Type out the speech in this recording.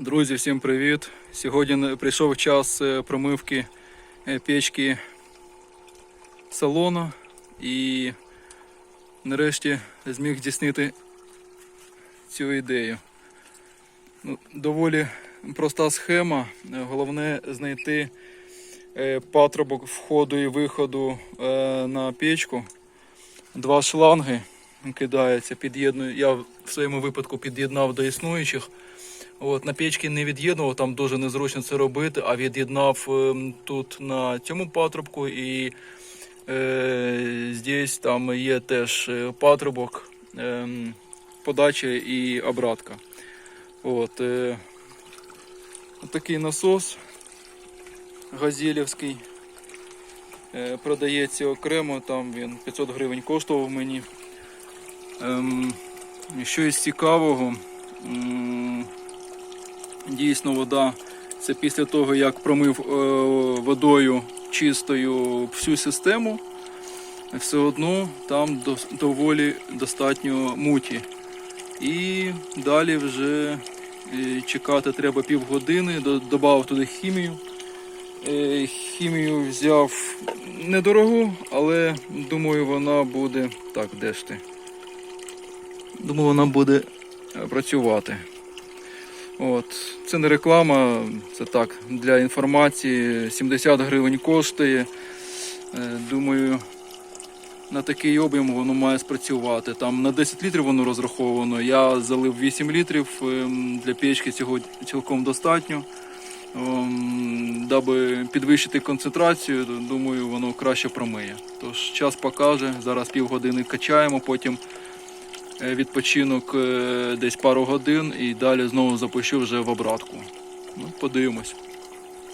Друзі, всім привіт! Сьогодні прийшов час е, промивки е, печки салону і нарешті зміг здійснити цю ідею. Ну, доволі проста схема. Головне знайти е, патрубок входу і виходу на печку. Два шланги кидаються, під'єдную. Я в своєму випадку під'єднав до існуючих. От, на печці не від'єднував, там дуже незручно це робити, а від'єднав ем, тут на цьому патрубку і е, здесь там є теж е, патрубок, ем, подача і обратка. От, е, такий насос газелівський. Е, продається окремо, там він 500 гривень коштував мені. Ем, що із цікавого, м, дійсно вода це після того, як промив е, водою чистою всю систему, все одно там доволі достатньо муті. І далі вже е, чекати треба півгодини, до- додав туди хімію. Е, Хімію взяв недорогу, але думаю, вона буде. Так, де ж ти? Думаю, вона буде працювати. От. Це не реклама, це так, для інформації. 70 гривень коштує. Е, Думаю, на такий об'єм воно має спрацювати. Там на 10 літрів воно розраховано. Я залив 8 літрів. ем, Для печки цього цілком достатньо. Ем, Даби підвищити концентрацію, думаю, воно краще промиє. Тож час покаже. Зараз півгодини качаємо, потім відпочинок е, десь пару годин і далі знову запущу вже в обратку. Ну, подивимось.